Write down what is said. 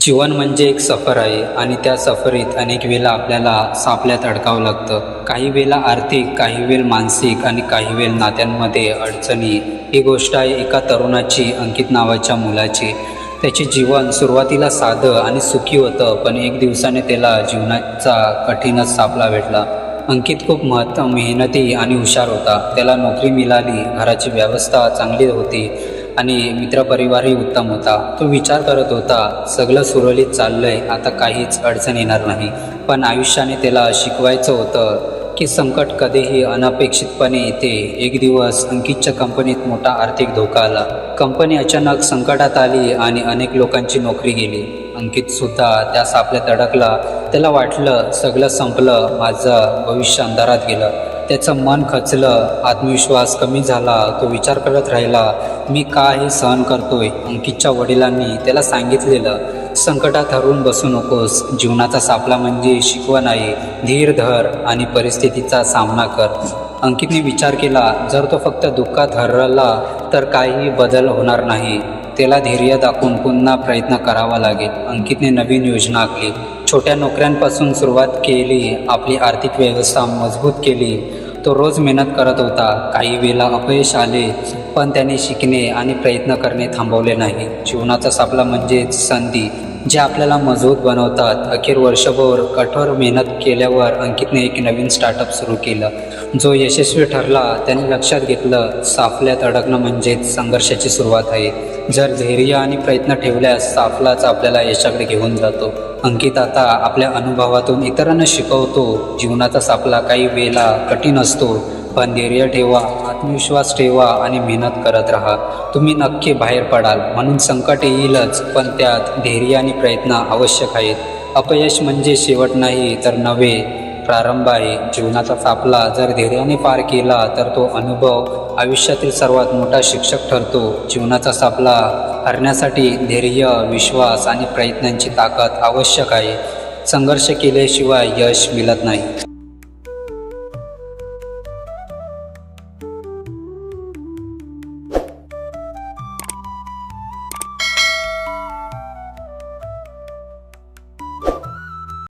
जीवन म्हणजे एक सफर आहे आणि त्या सफरीत अनेक वेळा आपल्याला सापल्यात अडकावं लागतं. काही वेळा आर्थिक काही वेळ मानसिक आणि काही वेळ नात्यांमध्ये अडचणी. ही गोष्ट आहे एका तरुणाची अंकित नावाच्या मुलाची. त्याचे जीवन सुरुवातीला साधं आणि सुखी होतं पण एक दिवसाने त्याला जीवनाचा कठीणच सापला भेटला. अंकित खूप महत्त्व मेहनती आणि हुशार होता. त्याला नोकरी मिळाली घराची व्यवस्था चांगली होती. आणि मित्रपरिवारही उत्तम होता. तो विचार करत होता सगळं सुरळीत चाललंय आता काहीच अडचण येणार नाही. पण आयुष्याने त्याला शिकवायचं होतं की संकट कधीही अनपेक्षितपणे येते. एक दिवस अंकितच्या कंपनीत मोठा आर्थिक धोका आला. कंपनी अचानक संकटात आली आणि अनेक लोकांची नोकरी गेली. अंकित सुद्धा त्या सापल्यात अडकला. त्याला वाटलं सगळं संपलं माझं भविष्य अंधारात गेलं. त्याचं मन खचलं आत्मविश्वास कमी झाला तो विचार करत राहिला मी का हे सहन करतोय? अंकितच्या वडिलांनी त्याला सांगितलेलं संकटात हरवून बसू नकोस जीवनाचा सापला म्हणजे शिकवण आहे धीर धर आणि परिस्थितीचा सामना कर. अंकितने विचार केला जर तो फक्त दुःखात हरला तर काही बदल होणार नाही. त्याला धैर्य दाखवून पुन्हा प्रयत्न करावा लागेल. अंकितने नवीन योजना आखली. छोट्या नोकऱ्यांपासून सुरुवात केली आपली आर्थिक व्यवस्था मजबूत केली. तो रोज मेहनत करत होता. काही वेळा अपयश आले पण त्याने शिकणे आणि प्रयत्न करणे थांबवले नाही. जीवनाचा सापला म्हणजेच संधी जे आपल्याला मजबूत बनवतात. अखेर वर्षभर कठोर मेहनत केल्यावर अंकितने एक नवीन स्टार्टअप सुरू केलं. जो यशस्वी ठरला त्याने लक्षात घेतलं साफल्यात अडकणं म्हणजेच संघर्षाची सुरुवात आहे. जर धैर्य आणि प्रयत्न ठेवल्यास साफलाच आपल्याला यशाकडे घेऊन जातो. अंकित आता आपल्या अनुभवातून इतरांना शिकवतो. जीवनाचा सापला काही वेळा कठीण असतो. पण धैर्य ठेवा आत्मविश्वास ठेवा आणि मेहनत करत राहा. तुम्ही नक्की बाहेर पडाल म्हणून संकट येईलच पण त्यात धैर्य आणि प्रयत्न आवश्यक आहेत. अपयश म्हणजे शेवट नाही तर नवे प्रारंभ आहे. जीवनाचा सापला जर धैर्याने पार केला तर तो अनुभव आयुष्यातील सर्वात मोठा शिक्षक ठरतो. जीवनाचा सापला हरण्यासाठी धैर्य विश्वास आणि प्रयत्नांची ताकद आवश्यक आहे. संघर्ष केल्याशिवाय यश मिळत नाही.